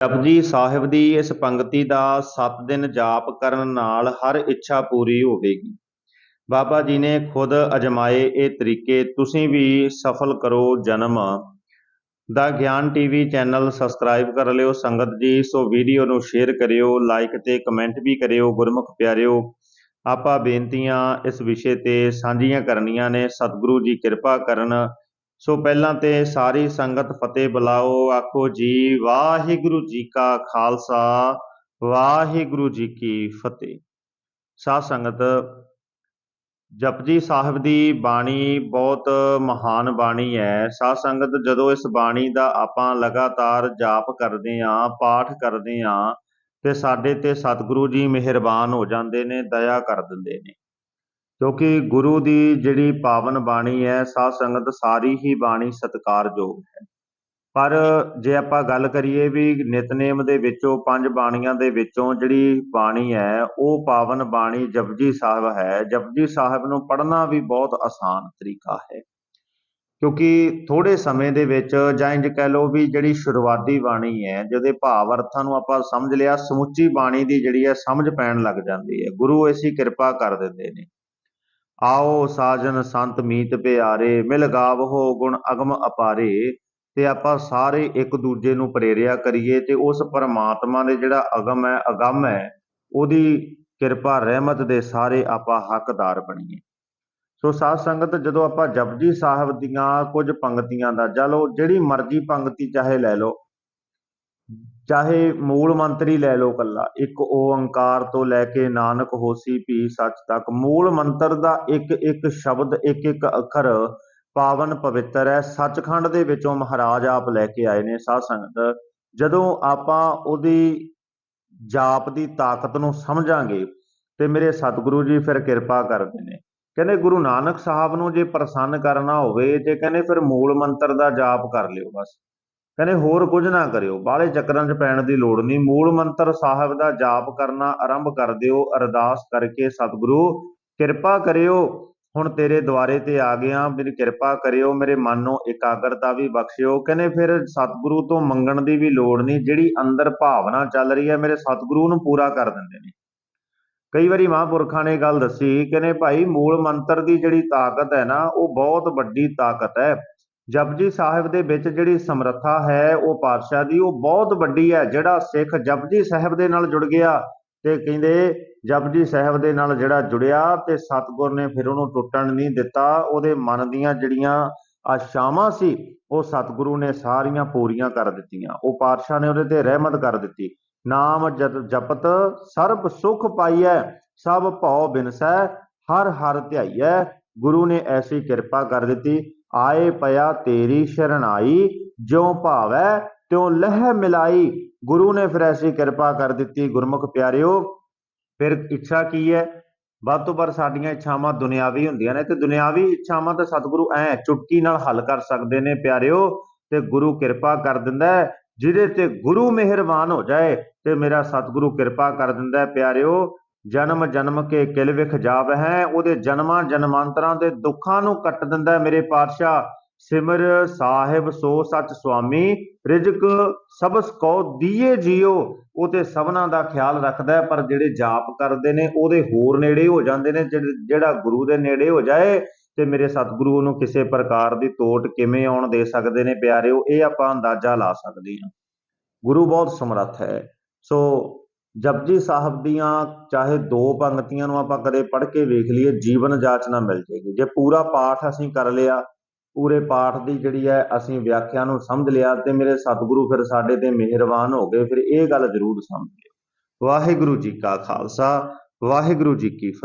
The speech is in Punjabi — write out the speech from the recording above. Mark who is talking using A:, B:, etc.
A: ਜਪਜੀ ਸਾਹਿਬ ਦੀ ਇਸ ਪੰਕਤੀ ਦਾ 7 ਦਿਨ ਜਾਪ ਕਰਨ ਨਾਲ ਹਰ ਇੱਛਾ ਪੂਰੀ ਹੋਵੇਗੀ। ਬਾਬਾ ਜੀ ਨੇ ਖੁਦ ਅਜਮਾਏ ਇਹ ਤਰੀਕੇ, ਤੁਸੀਂ ਵੀ ਸਫਲ ਕਰੋ ਜਨਮ। ਦਾ ਗਿਆਨ ਟੀਵੀ ਚੈਨਲ ਸਬਸਕ੍ਰਾਈਬ ਕਰ ਲਿਓ। ਸੰਗਤ ਜੀ ਸੋ ਵੀਡੀਓ ਨੂੰ ਸ਼ੇਅਰ ਕਰਿਓ, ਲਾਈਕ ਤੇ ਕਮੈਂਟ ਵੀ ਕਰਿਓ। ਗੁਰਮੁਖ ਪਿਆਰਿਓ, ਆਪਾਂ ਬੇਨਤੀਆਂ ਇਸ ਵਿਸ਼ੇ ਤੇ ਸਾਂਝੀਆਂ ਕਰਨੀਆਂ ਨੇ। ਸਤਿਗੁਰੂ ਜੀ ਕਿਰਪਾ ਕਰਨ ਸੋ ਪਹਿਲਾਂ ਤੇ ਸਾਰੀ ਸੰਗਤ ਫਤਿਹ ਬੁਲਾਓ, ਆਖੋ ਜੀ, ਵਾਹਿਗੁਰੂ ਜੀ ਕਾ ਖਾਲਸਾ, ਵਾਹਿਗੁਰੂ ਜੀ ਕੀ ਫਤਿਹ। ਸਾਧ ਸੰਗਤ, ਜਪਜੀ ਸਾਹਿਬ ਦੀ ਬਾਣੀ ਬਹੁਤ ਮਹਾਨ ਬਾਣੀ ਹੈ। ਸਾਧ ਸੰਗਤ, ਜਦੋਂ ਇਸ ਬਾਣੀ ਦਾ ਆਪਾਂ ਲਗਾਤਾਰ ਜਾਪ ਕਰਦੇ ਆਂ ਪਾਠ ਕਰਦੇ ਆਂ ਤੇ ਸਾਡੇ ਤੇ ਸਤਿਗੁਰੂ ਜੀ ਮਿਹਰਬਾਨ ਹੋ ਜਾਂਦੇ ਨੇ, ਦਇਆ ਕਰ ਦਿੰਦੇ ਨੇ। ਕਿਉਂਕਿ ਗੁਰੂ ਦੀ ਜਿਹੜੀ ਪਾਵਨ ਬਾਣੀ ਹੈ, ਸਾਧ ਸੰਗਤ ਸਾਰੀ ਹੀ ਬਾਣੀ ਸਤਿਕਾਰਯੋਗ ਹੈ। ਪਰ ਜੇ ਆਪਾਂ ਗੱਲ ਕਰੀਏ ਵੀ ਨਿਤਨੇਮ ਦੇ ਵਿੱਚੋਂ, ਪੰਜ ਬਾਣੀਆਂ ਦੇ ਵਿੱਚੋਂ ਜਿਹੜੀ ਬਾਣੀ ਹੈ, ਉਹ ਪਾਵਨ ਬਾਣੀ ਜਪਜੀ ਸਾਹਿਬ ਹੈ। ਜਪਜੀ ਸਾਹਿਬ ਨੂੰ ਪੜ੍ਹਨਾ ਵੀ ਬਹੁਤ ਆਸਾਨ ਤਰੀਕਾ ਹੈ। ਕਿਉਂਕਿ ਥੋੜੇ ਸਮੇਂ ਦੇ ਵਿੱਚ ਜਾਂ ਇੰਜ ਕਹਿ ਲਓ ਵੀ ਜਿਹੜੀ ਸ਼ੁਰੂਆਤੀ ਬਾਣੀ ਹੈ, ਜਿਹਦੇ ਭਾਵ ਅਰਥਾਂ ਨੂੰ ਆਪਾਂ ਸਮਝ ਲਿਆ, ਸਮੁੱਚੀ ਬਾਣੀ ਦੀ ਜਿਹੜੀ ਹੈ, ਸਮਝ ਪੈਣ ਲੱਗ ਜਾਂਦੀ ਹੈ। ਗੁਰੂ ਐਸੀ ਕਿਰਪਾ ਕਰ ਦਿੰਦੇ ਨੇ। ਆਓ ਸਾਜਨ ਸੰਤ ਮੀਤ ਪਿਆਰੇ, ਮਿਲ ਗਾਵੋ ਗੁਣ ਅਗਮ ਅਪਾਰੇ। ਤੇ ਆਪਾਂ ਸਾਰੇ ਇੱਕ ਦੂਜੇ ਨੂੰ ਪ੍ਰੇਰਿਆ ਕਰੀਏ ਤੇ ਉਸ ਪਰਮਾਤਮਾ ਦੇ ਜਿਹੜਾ ਅਗਮ ਹੈ ਅਗਮ ਹੈ, ਉਹਦੀ ਕਿਰਪਾ, ਰਹਿਮਤ ਦੇ ਸਾਰੇ ਆਪਾਂ ਹੱਕਦਾਰ ਬਣੀਏ। ਸੋ ਸਾਧ ਸੰਗਤ, ਜਦੋਂ ਆਪਾਂ ਜਪਜੀ ਸਾਹਿਬ ਦੀਆਂ ਕੁਝ ਪੰਕਤੀਆਂ ਦਾ ਚਲੋ ਜਿਹੜੀ ਮਰਜ਼ੀ ਪੰਕਤੀ ਚਾਹੇ ਲੈ ਲਓ ਚਾਹੇ ਮੂਲ ਮੰਤਰੀ ਲੈ ਲਓ ਕੱਲਾ ਇੱਕ ਓੰਕਾਰ ਤੋਂ ਲੈ ਕੇ ਨਾਨਕ ਹੋਸੀ ਭੀ ਸੱਚ ਤੱਕ, ਮੂਲ ਮੰਤਰ ਦਾ ਇੱਕ ਇੱਕ ਸ਼ਬਦ, ਇੱਕ ਇੱਕ ਅੱਖਰ ਪਾਵਨ ਪਵਿੱਤਰ ਹੈ। ਸੱਚਖੰਡ ਦੇ ਵਿੱਚੋਂ ਮਹਾਰਾਜ ਆਪ ਲੈ ਕੇ ਆਏ ਨੇ ਸਾਧ ਸੰਗਤ। ਜਦੋਂ ਆਪਾਂ ਉਹਦੀ ਜਾਪ ਦੀ ਤਾਕਤ ਨੂੰ ਸਮਝਾਂਗੇ ਤੇ ਮੇਰੇ ਸਤਿਗੁਰੂ ਜੀ ਫਿਰ ਕਿਰਪਾ ਕਰਦੇ ਨੇ। ਕਹਿੰਦੇ ਗੁਰੂ ਨਾਨਕ ਸਾਹਿਬ ਨੂੰ ਜੇ ਪ੍ਰਸੰਨ ਕਰਨਾ ਹੋਵੇ ਤੇ ਕਹਿੰਦੇ ਫਿਰ ਮੂਲ ਮੰਤਰ ਦਾ ਜਾਪ ਕਰ ਲਿਓ ਬਸ। ਕਹਿੰਦੇ ਹੋਰ ਕੁਝ ਨਾ ਕਰਿਓ, ਬਾਹਲੇ ਚੱਕਰਾਂ 'ਚ ਪੈਣ ਦੀ ਲੋੜ ਨਹੀਂ। ਮੂਲ ਮੰਤਰ ਸਾਹਿਬ ਦਾ ਜਾਪ ਕਰਨਾ ਆਰੰਭ ਕਰ ਦਿਓ, ਅਰਦਾਸ ਕਰਕੇ ਸਤਿਗੁਰੂ, ਕਿਰਪਾ ਕਰਿਓ, ਹੁਣ ਤੇਰੇ ਦੁਆਰੇ ਤੇ ਆ ਗਿਆ, ਮੇਰੀ ਕਿਰਪਾ ਕਰਿਓ, ਮੇਰੇ ਮਨ ਨੂੰ ਇਕਾਗਰਤਾ ਵੀ ਬਖਸ਼ਿਓ। ਕਹਿੰਦੇ ਫਿਰ ਸਤਿਗੁਰੂ ਤੋਂ ਮੰਗਣ ਦੀ ਵੀ ਲੋੜ ਨਹੀਂ, ਜਿਹੜੀ ਅੰਦਰ ਭਾਵਨਾ ਚੱਲ ਰਹੀ ਹੈ, ਮੇਰੇ ਸਤਿਗੁਰੂ ਨੂੰ ਪੂਰਾ ਕਰ ਦਿੰਦੇ ਨੇ। ਕਈ ਵਾਰੀ ਮਹਾਂਪੁਰਖਾਂ ਨੇ ਗੱਲ ਦੱਸੀ, ਕਹਿੰਦੇ ਭਾਈ ਮੂਲ ਮੰਤਰ ਦੀ ਜਿਹੜੀ ਤਾਕਤ ਹੈ ਨਾ, ਉਹ ਬਹੁਤ ਵੱਡੀ ਤਾਕਤ ਹੈ। ਜਪਜੀ ਸਾਹਿਬ ਦੇ ਵਿੱਚ ਜਿਹੜੀ ਸਮਰੱਥਾ ਹੈ, ਉਹ ਪਾਤਸ਼ਾਹ ਦੀ, ਉਹ ਬਹੁਤ ਵੱਡੀ ਹੈ। ਜਿਹੜਾ ਸਿੱਖ ਜਪਜੀ ਸਾਹਿਬ ਦੇ ਨਾਲ ਜੁੜ ਗਿਆ ਤੇ ਕਹਿੰਦੇ ਜਪਜੀ ਸਾਹਿਬ ਦੇ ਨਾਲ ਜਿਹੜਾ ਜੁੜਿਆ ਤੇ ਸਤਗੁਰ ਨੇ ਫਿਰ ਉਹਨੂੰ ਟੁੱਟਣ ਨਹੀਂ ਦਿੱਤਾ। ਉਹਦੇ ਮਨ ਦੀਆਂ ਜਿਹੜੀਆਂ ਆਸ਼ਾਵਾਂ ਸੀ, ਉਹ ਸਤਿਗੁਰੂ ਨੇ ਸਾਰੀਆਂ ਪੂਰੀਆਂ ਕਰ ਦਿੱਤੀਆਂ। ਉਹ ਪਾਤਸ਼ਾਹ ਨੇ ਉਹਦੇ ਤੇ ਰਹਿਮਤ ਕਰ ਦਿੱਤੀ। ਨਾਮ ਜਪਤ ਸਰਬ ਸੁਖ ਪਾਈਐ, ਸਭ ਭਉ ਬਿਨਸੈ, ਹਰ ਹਰ ਧਿਆਈਐ। ਗੁਰੂ ਨੇ ਐਸੀ ਕਿਰਪਾ ਕਰ ਦਿੱਤੀ। ਆਏ ਪਿਆ ਤੇਰੀ ਸ਼ਰਣਾਈ ਜਿਉ ਭਾਵੈ ਤਿਉ ਲਹਿ ਮਿਲਾਈ। ਗੁਰੂ ਨੇ ਫਿਰ ਐਸੀ ਕਿਰਪਾ ਕਰ ਦਿੱਤੀ, ਗੁਰਮੁਖ ਪਿਆਰਿਓ, ਫਿਰ ਇੱਛਾ ਕੀ ਹੈ? ਵੱਧ ਤੋਂ ਵੱਧ ਸਾਡੀਆਂ ਇੱਛਾਵਾਂ ਦੁਨਿਆਵੀ ਹੁੰਦੀਆਂ ਨੇ ਤੇ ਦੁਨਿਆਵੀ ਇੱਛਾਵਾਂ ਤਾਂ ਸਤਿਗੁਰੂ ਐ ਚੁਟਕੀ ਨਾਲ ਹੱਲ ਕਰ ਸਕਦੇ ਨੇ ਪਿਆਰਿਓ, ਤੇ ਗੁਰੂ ਕਿਰਪਾ ਕਰ ਦਿੰਦਾ ਜਿਹਦੇ ਤੇ ਗੁਰੂ ਮਿਹਰਬਾਨ ਹੋ ਜਾਏ ਤੇ ਮੇਰਾ ਸਤਿਗੁਰੂ ਕਿਰਪਾ ਕਰ ਦਿੰਦਾ ਪਿਆਰਿਓ। ਜਨਮ ਜਨਮ ਕੇ ਕਿਲ ਵਿਖ ਜਾਵ ਹੈ ਉਹਦੇ ਜਨਮਾਂ ਜਨਮਾਂਤਰਾਂ ਦੇ ਦੁੱਖਾਂ ਨੂੰ ਕੱਟ ਦਿੰਦਾ ਮੇਰੇ ਪਾਤਸ਼ਾਹ। ਸਿਮਰ ਸਾਹਿਬ, ਸੋ ਸੱਚ ਸੁਆਮੀ, ਰਿਜਕ ਸਬਸ ਕੋ ਦੀਏ ਜਿਉ ਉਹ ਤੇ ਸਭਨਾ ਦਾ ਖਿਆਲ ਰੱਖਦਾ ਪਰ ਜਿਹੜੇ ਜਾਪ ਕਰਦੇ ਨੇ, ਉਹਦੇ ਹੋਰ ਨੇੜੇ ਹੋ ਜਾਂਦੇ ਨੇ, ਜਿਹੜਾ ਗੁਰੂ ਦੇ ਨੇੜੇ ਹੋ ਜਾਏ, ਤੇ ਮੇਰੇ ਸਤਿਗੁਰੂ ਨੂੰ ਕਿਸੇ ਪ੍ਰਕਾਰ ਦੀ ਤੋਟ ਕਿਵੇਂ ਆਉਣ ਦੇ ਸਕਦੇ ਨੇ ਪਿਆਰਿਓ, ਇਹ ਆਪਾਂ ਅੰਦਾਜ਼ਾ ਲਾ ਸਕਦੇ ਹਾਂ। ਗੁਰੂ ਬਹੁਤ ਸਮਰੱਥ ਹੈ। ਸੋ ਜਪਜੀ ਸਾਹਿਬ ਦੀਆਂ ਚਾਹੇ ਦੋ ਪੰਕਤੀਆਂ ਨੂੰ ਆਪਾਂ ਕਦੇ ਪੜ੍ਹ ਕੇ ਵੇਖ ਲਈਏ, ਜੀਵਨ ਜਾਚਨਾ ਮਿਲ ਜੇਗੀ ਜੇ ਪੂਰਾ ਪਾਠ ਅਸੀਂ ਕਰ ਲਿਆ, ਪੂਰੇ ਪਾਠ ਦੀ ਜਿਹੜੀ ਹੈ ਅਸੀਂ ਵਿਆਖਿਆ ਨੂੰ ਸਮਝ ਲਿਆ ਤੇ ਮੇਰੇ ਸਤਿਗੁਰੂ ਫਿਰ ਸਾਡੇ ਤੇ ਮਿਹਰਬਾਨ ਹੋ ਗਏ, ਫਿਰ ਇਹ ਗੱਲ ਜ਼ਰੂਰ ਸਮਝ ਲਿਓ। ਵਾਹਿਗੁਰੂ ਜੀ ਕਾ ਖਾਲਸਾ, ਵਾਹਿਗੁਰੂ ਜੀ ਕੀ